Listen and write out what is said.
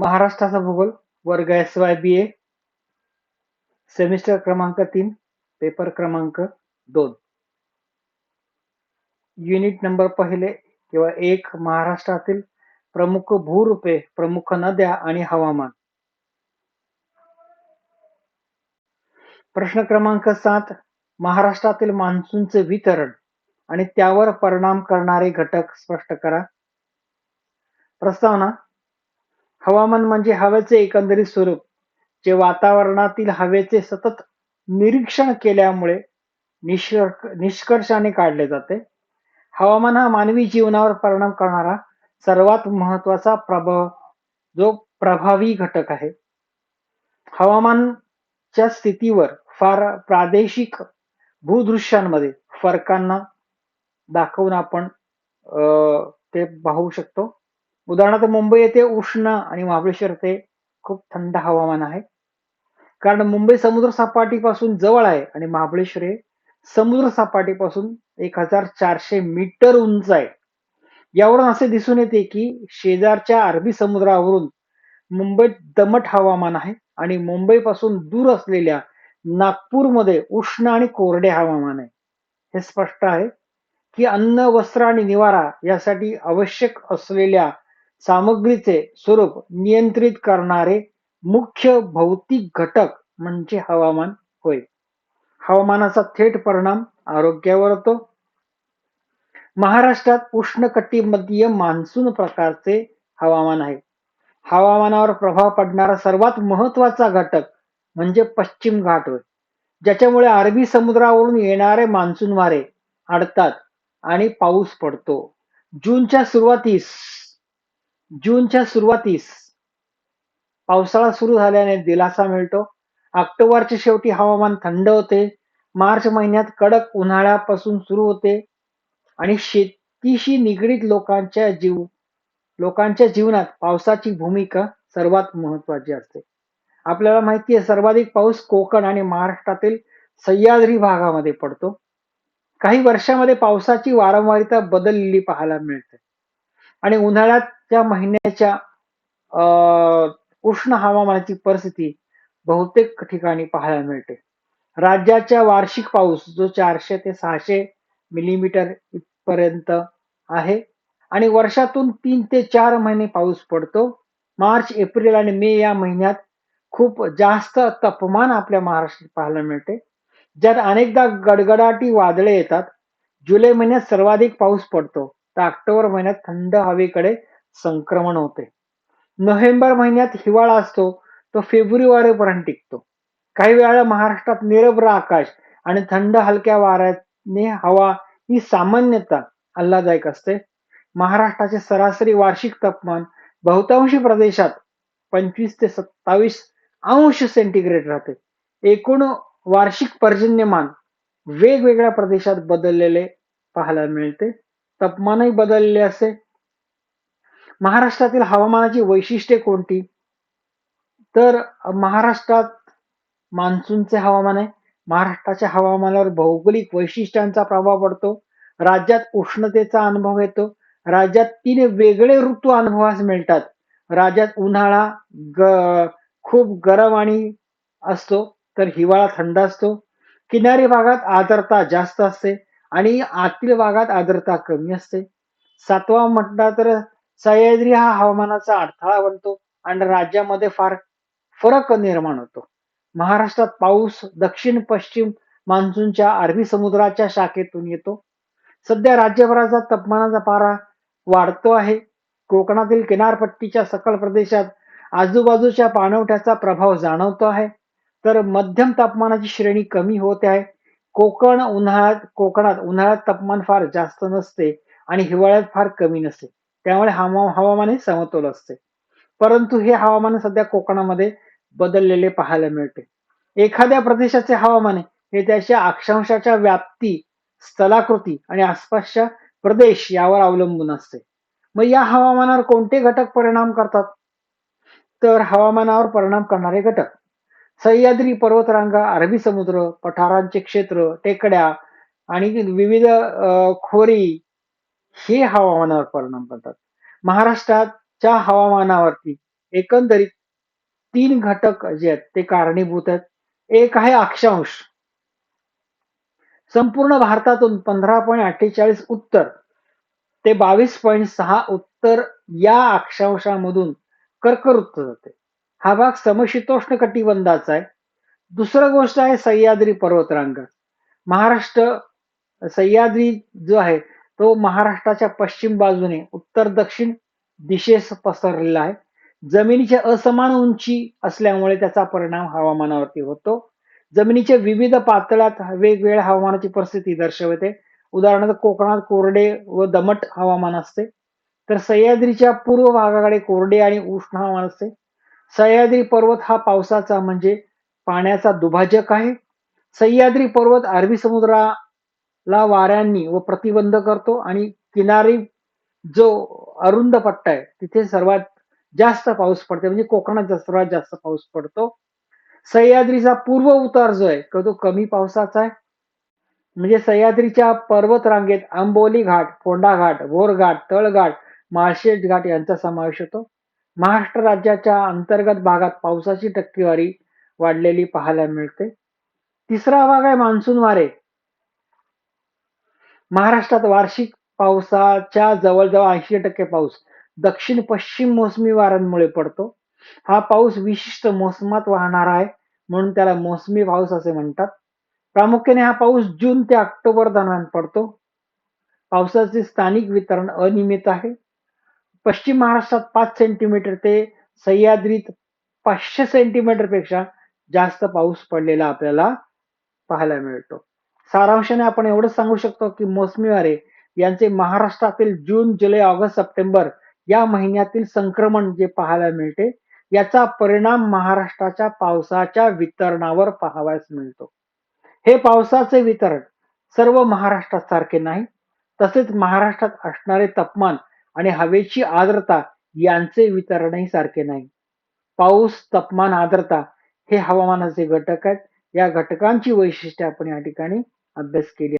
महाराष्ट्राचा भूगोल वर्ग S Y B A semester क्रमांक तीन पेपर क्रमांक दोन. युनिट नंबर पहिले किंवा एक महाराष्ट्रातील प्रमुख भूरूपे प्रमुख नद्या आणि हवामान. प्रश्न क्रमांक सात महाराष्ट्रातील मान्सूनचे वितरण आणि त्यावर परिणाम करणारे घटक स्पष्ट करा. प्रस्तावना हवामान म्हणजे हवेचे एकंदरीत स्वरूप जे वातावरणातील हवेचे सतत निरीक्षण केल्यामुळे निष्कर्ष निष्कर्षाने काढले जाते. हवामान हा मानवी जीवनावर परिणाम करणारा सर्वात महत्त्वाचा प्रभाव जो प्रभावी घटक आहे. हवामानच्या स्थितीवर फार प्रादेशिक भूदृश्यांमध्ये फरकांना दाखवून आपण ते पाहू शकतो. उदाहरणार्थ मुंबई येथे उष्ण आणि महाबळेश्वर येथे खूप थंड हवामान आहे. कारण मुंबई समुद्र सपाटीपासून जवळ आहे आणि महाबळेश्वर हे समुद्र सपाटीपासून एक हजार चारशे मीटर उंच आहे. यावरून असे दिसून येते की शेजारच्या अरबी समुद्रावरून मुंबईत दमट हवामान आहे आणि मुंबईपासून दूर असलेल्या नागपूरमध्ये उष्ण आणि कोरडे हवामान आहे. हे स्पष्ट आहे की अन्न वस्त्र आणि निवारा यासाठी आवश्यक असलेल्या सामग्रीचे स्वरूप नियंत्रित करणारे मुख्य भौतिक घटक म्हणजे हवामान होय. हवामानाचा थेट परिणाम आरोग्यावर होतो. महाराष्ट्रात उष्णकटिबंधीय मान्सून प्रकारचे हवामान आहे. हवामानावर प्रभाव पडणारा सर्वात महत्त्वाचा घटक म्हणजे पश्चिम घाट होय. ज्याच्यामुळे अरबी समुद्रावरून येणारे मान्सून वारे अडतात आणि पाऊस पडतो. जूनच्या सुरुवातीस जूनच्या सुरुवातीस पावसाळा सुरू झाल्याने दिलासा मिळतो. ऑक्टोबरच्या शेवटी हवामान थंड होते. मार्च महिन्यात कडक उन्हाळ्यापासून सुरू होते. आणि शेतीशी निगडीत लोकांच्या जीव लोकांच्या जीवनात पावसाची भूमिका सर्वात महत्वाची असते. आपल्याला माहिती आहे सर्वाधिक पाऊस कोकण आणि महाराष्ट्रातील सह्याद्री भागामध्ये पडतो. काही वर्षामध्ये पावसाची वारंवारिता बदललेली पाहायला मिळते. आणि उन्हाळ्याच्या महिन्याच्या उष्ण हवामानाची परिस्थिती बहुतेक ठिकाणी पाहायला मिळते. राज्याच्या वार्षिक पाऊस जो चारशे ते सहाशे मिलीमीटर पर्यंत आहे आणि वर्षातून तीन ते चार महिने पाऊस पडतो. मार्च एप्रिल आणि मे या महिन्यात खूप जास्त तापमान आपल्या महाराष्ट्रात पाहायला मिळते. ज्यात अनेकदा गडगडाटी वादळे येतात. जुलै महिन्यात सर्वाधिक पाऊस पडतो. तर ऑक्टोबर महिन्यात थंड हवेकडे संक्रमण होते. नोव्हेंबर महिन्यात हिवाळा असतो तो फेब्रुवारीपर्यंत टिकतो. काही वेळा महाराष्ट्रात निरभ्र आकाश आणि थंड हलक्या वाऱ्याने हवा ही सामान्यतः आल्हाददायक असते. महाराष्ट्राचे सरासरी वार्षिक तापमान बहुतांशी प्रदेशात पंचवीस ते सत्तावीस अंश सेंटीग्रेड राहते. एकूण वार्षिक पर्जन्यमान वेगवेगळ्या प्रदेशात बदललेले पाहायला मिळते. तापमानही बदलले असते महाराष्ट्रातील हवामानाची वैशिष्ट्ये कोणती? तर महाराष्ट्रात मान्सूनचे हवामान आहे. महाराष्ट्राच्या हवामानावर भौगोलिक वैशिष्ट्यांचा प्रभाव पडतो. राज्यात उष्णतेचा अनुभव येतो. राज्यात तीन वेगळे ऋतू अनुभवास मिळतात. राज्यात उन्हाळा ग खूप गरम आणि असतो तर हिवाळा थंड असतो. किनारी भागात आर्द्रता जास्त असते. आणि आतील भागात आर्द्रता कमी असते. सातवा म्हटला तर सह्याद्री हा हवामानाचा अडथळा बनतो आणि राज्यामध्ये फार फरक निर्माण होतो. महाराष्ट्रात पाऊस दक्षिण पश्चिम मान्सूनच्या अरबी समुद्राच्या शाखेतून येतो. सध्या राज्यभराचा तापमानाचा पारा वाढतो आहे. कोकणातील किनारपट्टीच्या सकल प्रदेशात आजूबाजूच्या पाणवठ्याचा प्रभाव जाणवतो आहे. तर मध्यम तापमानाची श्रेणी कमी होते आहे. कोकण उन्हाळ्यात कोकणात उन्हाळ्यात तापमान फार जास्त नसते आणि हिवाळ्यात फार कमी नसते. त्यामुळे हवामान हे समतोल असते. परंतु हे हवामान सध्या कोकणामध्ये बदललेले पाहायला मिळते. एखाद्या प्रदेशाचे हवामान हे त्याच्या अक्षांशाच्या व्याप्ती स्थलाकृती आणि आसपासच्या प्रदेश यावर अवलंबून असते. मग या हवामानावर कोणते घटक परिणाम करतात? तर हवामानावर परिणाम करणारे घटक. सह्याद्री पर्वतरांगा अरबी समुद्र पठारांचे क्षेत्र टेकड्या आणि विविध खोरी हे हवामानावर परिणाम करतात. महाराष्ट्राच्या हवामानावरती एकंदरीत तीन घटक जे आहेत ते कारणीभूत आहेत. एक आहे अक्षांश. संपूर्ण भारतातून पंधरा पॉईंट अठ्ठेचाळीस उत्तर ते बावीस पॉईंट सहा उत्तर या अक्षांशामधून कर्कवृत्त जाते. हा भाग समशीतोष्ण कटिबंधाचा आहे. दुसरं गोष्ट आहे सह्याद्री पर्वतरांगा. महाराष्ट्र सह्याद्री जो आहे तो महाराष्ट्राच्या पश्चिम बाजूने उत्तर दक्षिण दिशेस पसरलेला आहे. जमिनीची असमान उंची असल्यामुळे त्याचा परिणाम हवामानावरती होतो. जमिनीच्या विविध पातळ्यात वेगवेगळ्या हवामानाची परिस्थिती दर्शवते. उदाहरणार्थ कोकणात कोरडे व दमट हवामान असते. तर सह्याद्रीच्या पूर्व भागाकडे कोरडे आणि उष्ण हवामान असते. सह्याद्री पर्वत हा पावसाचा म्हणजे पाण्याचा दुभाजक आहे. सह्याद्री पर्वत अरबी समुद्राला वाऱ्यांनी व प्रतिबंध करतो आणि किनारी जो अरुंद पट्टा आहे तिथे सर्वात जास्त पाऊस पडते म्हणजे कोकणात सर्वात जास्त पाऊस पडतो. सह्याद्रीचा पूर्व उतार जो आहे तो कमी पावसाचा आहे. म्हणजे सह्याद्रीच्या पर्वत रांगेत आंबोली घाट फोंडा घाट घाट तळघाट माळशेज घाट यांचा समावेश होतो. महाराष्ट्र राज्याच्या अंतर्गत भागात पावसाची टक्केवारी वाढलेली पाहायला मिळते. तिसरा भाग आहे मान्सून वारे. महाराष्ट्रात वार्षिक पावसाच्या जवळजवळ ऐंशी टक्के पाऊस दक्षिण पश्चिम मोसमी वाऱ्यांमुळे पडतो. हा पाऊस विशिष्ट मोसमात वाहणारा आहे म्हणून त्याला मोसमी पाऊस असे म्हणतात. प्रामुख्याने हा पाऊस जून ते ऑक्टोबर दरम्यान पडतो. पावसाचे स्थानिक वितरण अनियमित आहे. पश्चिम महाराष्ट्रात पाच सेंटीमीटर ते सह्याद्रीत पाचशे सेंटीमीटरपेक्षा जास्त पाऊस पडलेला आपल्याला पाहायला मिळतो. सारांशाने आपण एवढंच सांगू शकतो की मोसमी वारे यांचे महाराष्ट्रातील जून जुलै ऑगस्ट सप्टेंबर या महिन्यातील संक्रमण जे पाहायला मिळते याचा परिणाम महाराष्ट्राच्या पावसाच्या वितरणावर पाहावयास मिळतो. हे पावसाचे वितरण सर्व महाराष्ट्रात सारखे नाही तसेच महाराष्ट्रात असणारे तापमान आणि हवेची आर्द्रता यांचे वितरणही सारखे नाही. पाऊस तापमान आर्द्रता हे हवामानाचे घटक आहेत. या घटकांची वैशिष्ट्ये आपण या ठिकाणी अभ्यास केली